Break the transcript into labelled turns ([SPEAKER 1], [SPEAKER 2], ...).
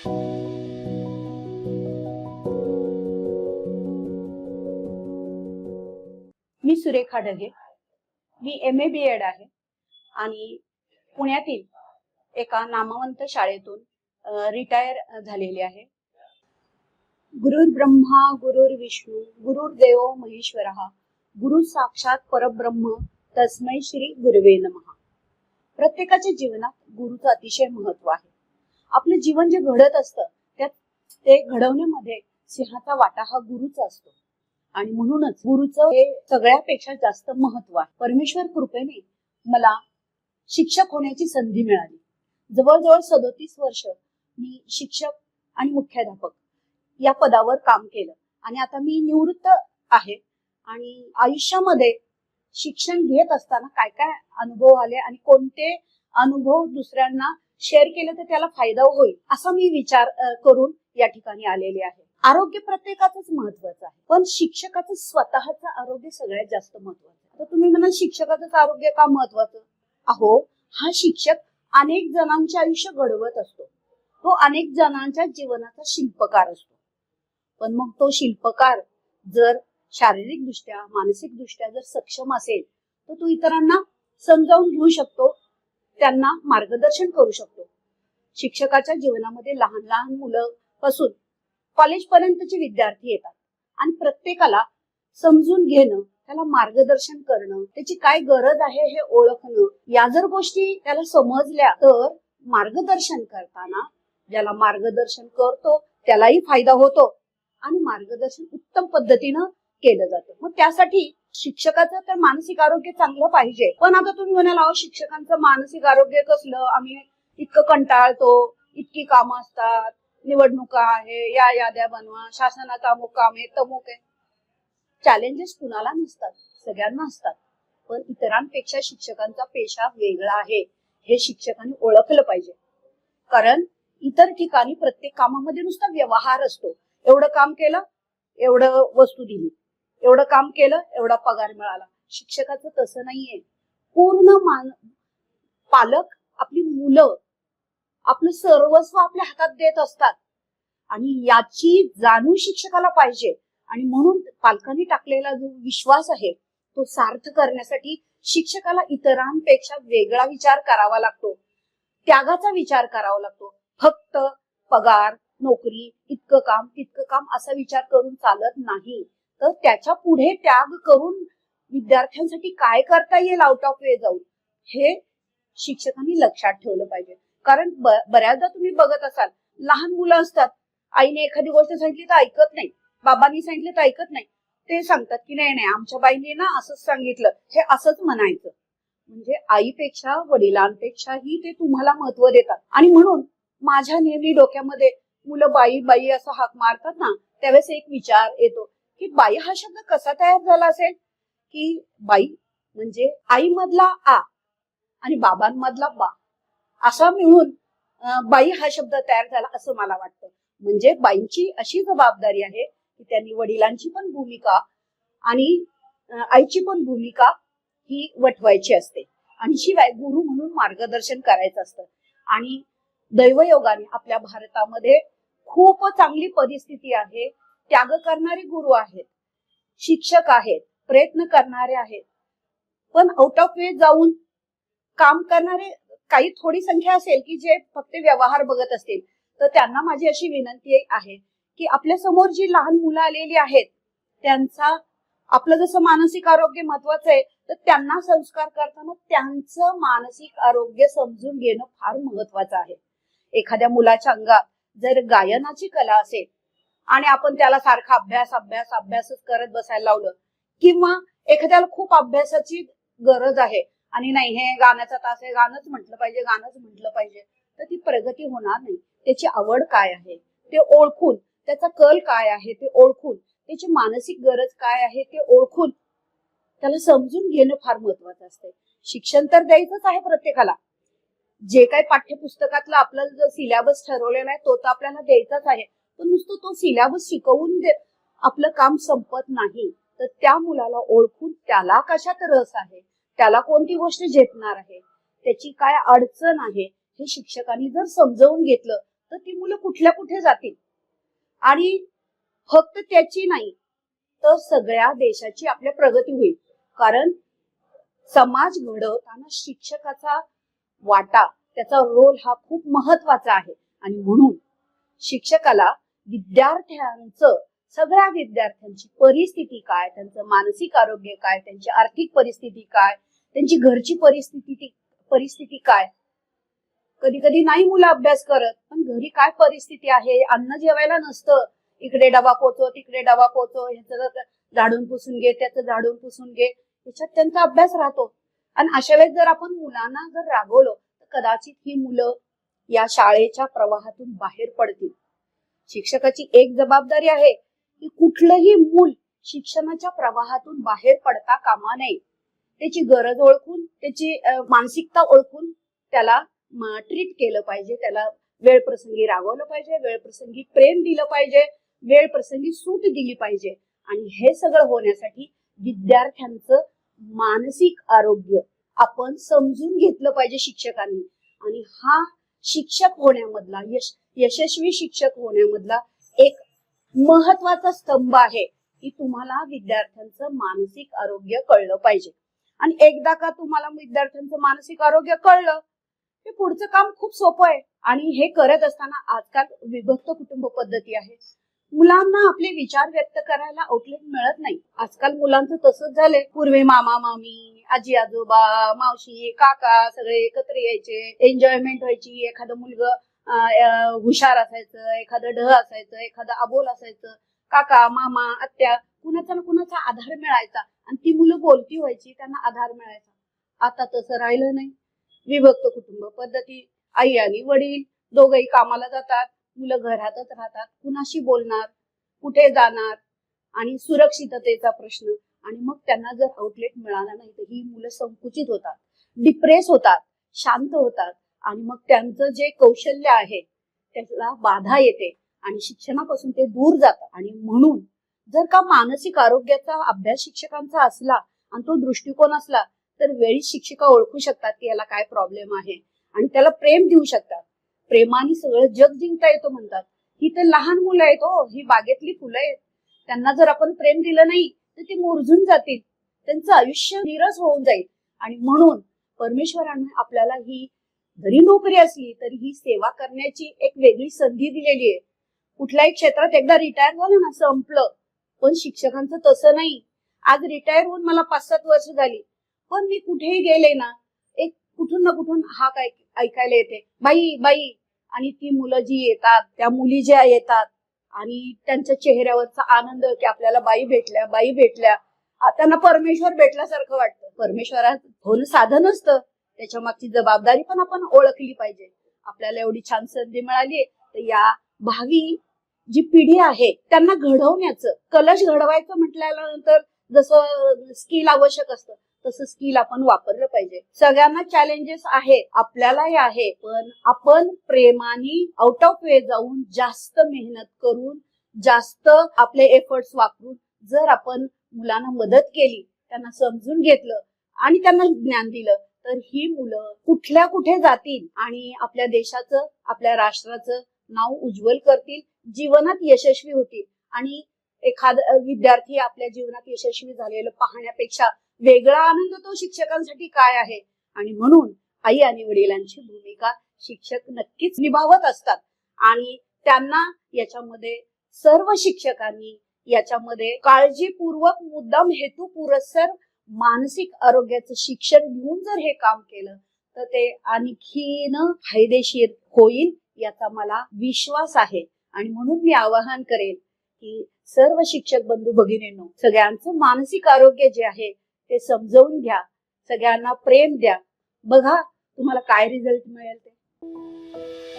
[SPEAKER 1] मी सुरेखा ढगे. मी M A B Ed आहे. आणि पुण्यातील एका नामवंत शाळेतून रिटायर झालेली आहे. गुरुर् ब्रह्मा गुरुर विष्णू गुरुर्देव महेश्वर गुरु साक्षात परब्रह्म तस्मै श्री गुरुवे नमः. प्रत्येकाच्या जीवनात गुरुचं अतिशय महत्त्व आहे. आपलं जीवन जे घडत असतं त्यात ते घडवण्यामध्ये सिंहाचा वाटा हा गुरुचा असतो. आणि म्हणूनच गुरुचं हे सगळ्यापेक्षा जास्त महत्त्व आहे. परमेश्वर कृपेने मला शिक्षक होण्याची संधी मिळाली. जवळजवळ सदोतीस वर्ष मी शिक्षक आणि मुख्याध्यापक या पदावर काम केलं. आणि आता मी निवृत्त आहे. आणि आयुष्यामध्ये शिक्षण घेत असताना काय काय अनुभव आले आणि कोणते अनुभव दुसऱ्यांना शेअर केले तर त्याला फायदा होईल असा मी विचार करून या ठिकाणी आलेले आहे. आरोग्य प्रत्येकाचंच महत्वाचं आहे पण शिक्षकाचं स्वतःचं आरोग्य सगळ्यात जास्त महत्वाचं आहे. तुम्ही म्हणाल शिक्षकाचंच आरोग्य का महत्वाचं अहो हा शिक्षक अनेक जणांचे आयुष्य घडवत असतो. तो अनेक जणांच्या जीवनाचा शिल्पकार असतो. पण मग तो शिल्पकार जर शारीरिक दृष्ट्या मानसिक दृष्ट्या जर सक्षम असेल तर तो इतरांना समजावून घेऊ शकतो त्यांना मार्गदर्शन करू शकतो. शिक्षकाच्या जीवनामध्ये लहान लहान मुलं पासून कॉलेज पर्यंतचे विद्यार्थी येतात आणि प्रत्येकाला समजून घेणं त्याला मार्गदर्शन करणं त्याची काय गरज आहे हे ओळखणं या जर गोष्टी त्याला समजल्या तर मार्गदर्शन करताना ज्याला मार्गदर्शन करतो त्यालाही फायदा होतो आणि मार्गदर्शन उत्तम पद्धतीनं केलं जातं. मग त्यासाठी शिक्षकाचं तर मानसिक आरोग्य चांगलं पाहिजे. पण आता तुम्ही म्हणाल अहो शिक्षकांचं मानसिक आरोग्य कसलं? आम्ही इतकं कंटाळतो इतकी कामं असतात निवडणुका आहे या याद्या बनवा शासनाचा अमुक काम आहे तमुक आहे. चॅलेंजेस कुणाला नसतात सगळ्यांना असतात. पण इतरांपेक्षा शिक्षकांचा पेशा वेगळा आहे. हे शिक्षकांनी ओळखलं पाहिजे. कारण इतर ठिकाणी प्रत्येक कामामध्ये नुसता व्यवहार असतो. एवढं काम केलं एवढं वस्तू दिली. एवढं काम केलं एवढा पगार मिळाला. शिक्षकाचं तसं नाहीये. पूर्ण मान पालक आपली मुलं आपलं सर्वस्व आपल्या हातात देत असतात. आणि याची जाणीव शिक्षकाला पाहिजे. आणि म्हणून पालकांनी टाकलेला जो विश्वास आहे तो सार्थ करण्यासाठी शिक्षकाला इतरांपेक्षा वेगळा विचार करावा लागतो. त्यागाचा विचार करावा लागतो. फक्त पगार नोकरी इतकं काम तितकं काम असा विचार करून चालत नाही. तर त्याच्या पुढे त्याग करून विद्यार्थ्यांसाठी काय करता येईल आउट ऑफ वे जाऊन हे शिक्षकांनी लक्षात ठेवलं पाहिजे. कारण बऱ्याचदा तुम्ही बघत असाल लहान मुलं असतात आईने एखादी गोष्ट सांगितली तर ऐकत नाही बाबांनी सांगितलं तर ऐकत नाही. ते सांगतात की नाही नाही आमच्या बाईने ना असंच सांगितलं हे असंच म्हणायचं. म्हणजे आईपेक्षा वडिलांपेक्षाही ते तुम्हाला महत्त्व देतात. आणि म्हणून माझ्या नेहमी डोक्यामध्ये मुलं बाई बाई असं हाक मारतात ना त्यावेळेस एक विचार येतो की बाई हा शब्द कसा तयार झाला असेल? की बाई म्हणजे आई मधला आ आणि बाबांमधला बा. असा मिळून बाई हा शब्द तयार झाला असं मला वाटतं. म्हणजे बाईंची अशी जबाबदारी आहे की त्यांनी वडिलांची पण भूमिका आणि आईची पण भूमिका ही वठवायची असते. आणि शिवाय गुरु म्हणून मार्गदर्शन करायचं असतं. आणि दैवयोगाने आपल्या भारतामध्ये खूप चांगली परिस्थिती आहे. त्याग करणारे गुरु आहेत शिक्षक आहेत प्रयत्न करणारे आहेत. पण आउट ऑफ वे जाऊन काम करणारे काही थोडी संख्या असेल की जे फक्त व्यवहार बघत असतील तर त्यांना माझी अशी विनंती आहे की आपल्यासमोर जी लहान मुलं आलेली आहेत त्यांचा आपलं जसं मानसिक आरोग्य महत्वाचं आहे तर त्यांना संस्कार करताना त्यांचं मानसिक आरोग्य समजून घेणं फार महत्वाचं आहे. एखाद्या मुलाच्या अंगात जर गायनाची कला असेल आणि आपण त्याला सारखा अभ्यास अभ्यास अभ्यासच करत बसायला लावलं. किंवा एखाद्याला खूप अभ्यासाची गरज आहे. आणि नाही हे गाण्याचा तास आहे गाणंच म्हटलं पाहिजे गाणंच म्हटलं पाहिजे. तर ती प्रगती होणार नाही. त्याची आवड काय आहे? ते ओळखून त्याचा कल काय आहे ते ओळखून त्याची मानसिक गरज काय आहे ते ओळखून त्याला समजून घेणं फार महत्वाचं असते. शिक्षण तर द्यायचंच आहे प्रत्येकाला. जे काही पाठ्यपुस्तकातलं आपलं जो सिलेबस ठरवलेला आहे तो तर आपल्याला द्यायचाच आहे. तर नुसतं तो सिलेबस शिकवून दे आपलं काम संपत नाही. तर त्या मुलाला ओळखून त्याला कशात रस आहे? त्याला कोणती गोष्ट झेपणार आहे? त्याची काय अडचण आहे? हे शिक्षकांनी जर समजावून घेतलं तर ती मुलं कुठल्या कुठे जातील? आणि फक्त त्याची नाही तर सगळ्या देशाची आपल्या प्रगती होईल. कारण समाज घडवताना शिक्षकाचा वाटा त्याचा रोल हा खूप महत्त्वाचा आहे. आणि म्हणून शिक्षकाला विद्यार्थ्यांचं सगळ्या विद्यार्थ्यांची परिस्थिती काय त्यांचं मानसिक आरोग्य काय त्यांची आर्थिक परिस्थिती काय त्यांची घरची परिस्थिती परिस्थिती काय? कधी कधी नाही मुलं अभ्यास करत पण घरी काय परिस्थिती आहे? अन्न जेवायला नसतं. इकडे डबा पोचो तिकडे डबा पोचो ह्याचं झाडून पुसून घे त्याचं झाडून पुसून घे याच्यात त्यांचा अभ्यास राहतो. आणि अशा वेळेस जर आपण मुलांना जर रागवलो तर कदाचित ही मुलं या शाळेच्या प्रवाहातून बाहेर पडतील. शिक्षकाची एक जबाबदारी आहे की कुठलंही मूल शिक्षणाच्या प्रवाहातून बाहेर पडता कामा नये. त्याची गरज ओळखून त्याची मानसिकता ओळखून त्याला ट्रीट केलं पाहिजे. त्याला वेळ प्रसंगी रागवलं पाहिजे वेळ प्रसंगी प्रेम दिलं पाहिजे वेळ प्रसंगी सूट दिली पाहिजे. आणि हे सगळं होण्यासाठी विद्यार्थ्यांचं मानसिक आरोग्य आपण समजून घेतलं पाहिजे शिक्षकांनी. आणि हा शिक्षक होण्यामधला यश यशस्वी शिक्षक होण्यामधला एक महत्त्वाचा स्तंभ आहे की तुम्हाला विद्यार्थ्यांचं मानसिक आरोग्य कळलं पाहिजे. आणि एकदा का तुम्हाला विद्यार्थ्यांचं मानसिक आरोग्य कळलं हे पुढचं काम खूप सोपं आहे. आणि हे करत असताना आजकाल विभक्त कुटुंब पद्धती आहे. मुलांना आपले विचार व्यक्त करायला आउटलेट मिळत नाही. आजकाल मुलांचं तसंच झालंय. पूर्वी मामा मामी आजी आजोबा मावशी काका सगळे एकत्र यायचे. एन्जॉयमेंट व्हायची. एखादं मुलगा हुशार असायचं एखादं ढ असायचं एखादं अबोल असायचं. काका मामा आत्या कुणाचा ना कुणाचा आधार मिळायचा. आणि ती मुलं बोलती व्हायची त्यांना आधार मिळायचा. आता तसं राहिलं नाही. विभक्त कुटुंब पद्धती. आई आणि वडील दोघही कामाला जातात. मुलं घरातच राहतात. कुणाशी बोलणार? कुठे जाणार? आणि सुरक्षिततेचा प्रश्न. आणि मग त्यांना जर आउटलेट मिळाला नाही तर ही मुलं संकुचित होतात. डिप्रेस होतात. शांत होतात. आणि मग त्यांचं जे कौशल्य आहे त्याला बाधा येते आणि शिक्षणापासून ते दूर जातात आणि म्हणून जर का मानसिक आरोग्याचा अभ्यास शिक्षकांचा असला आणि तो दृष्टिकोन असला तर वेळी शिक्षिका ओळखू शकतात की याला काय प्रॉब्लेम आहे आणि त्याला प्रेम देऊ शकतात. प्रेमाने सगळं जग जिंकता येतो म्हणतात. ही तर लहान मुलं आहेत हो ही बागेतली फुलं आहेत. त्यांना जर आपण प्रेम दिलं नाही तर ते मोरजून जातील. त्यांचं आयुष्य निरस होऊन जाईल. आणि म्हणून परमेश्वराने आपल्याला ही जरी नोकरी असली तरी ही सेवा करण्याची एक वेगळी संधी दिलेली आहे. कुठल्याही क्षेत्रात एकदा रिटायर झालं ना संपलं. पण शिक्षकांचं तसं नाही. आज रिटायर होऊन मला पाच सात वर्ष झाली. पण मी कुठेही गेले ना एक कुठून ना कुठून हाक ऐकायला येते. बाई बाई आणि ती मुलं जी येतात त्या मुली ज्या येतात आणि त्यांच्या चेहऱ्यावरचा आनंद की आपल्याला बाई भेटल्या बाई भेटल्या. त्यांना परमेश्वर भेटल्यासारखं वाटतं. परमेश्वरात होणं साधन असतं. त्याच्या मागची जबाबदारी पण आपण ओळखली पाहिजे. आपल्याला एवढी छान संधी मिळाली तर या भावी जी पिढी आहे त्यांना घडवण्याचं कलश घडवायचं म्हटल्यानंतर जसं स्किल आवश्यक असतं तसं स्किल आपण वापरलं पाहिजे. सगळ्यांना चॅलेंजेस आहे आपल्यालाही आहे पण आपण प्रेमाने आउट ऑफ वे जाऊन जास्त मेहनत करून जास्त आपले एफर्ट्स वापरून जर आपण मुलांना मदत केली त्यांना समजून घेतलं आणि त्यांना ज्ञान दिलं तर ही मुलं कुठल्या कुठे जातील? आणि आपल्या देशाचं आपल्या राष्ट्राचं नाव उज्ज्वल करतील जीवनात यशस्वी होतील. आणि एखाद विद्यार्थी आपल्या जीवनात यशस्वी झालेलं पाहण्यापेक्षा वेगळा आनंद तो शिक्षकांसाठी काय आहे? आणि म्हणून आई आणि वडिलांची भूमिका शिक्षक नक्कीच निभावत असतात. आणि त्यांना याच्यामध्ये सर्व शिक्षकांनी याच्यामध्ये काळजीपूर्वक मुद्दाम हेतू पुरस्सर मानसिक आरोग्याचं शिक्षण घेऊन जर हे काम केलं तर ते आणखीन फायदेशीर होईल याचा मला विश्वास आहे. आणि म्हणून मी आवाहन करेन की सर्व शिक्षक बंधू भगिनींनो सगळ्यांचं मानसिक आरोग्य जे आहे ते समजवून घ्या. सगळ्यांना प्रेम द्या. बघा तुम्हाला काय रिझल्ट मिळेल ते.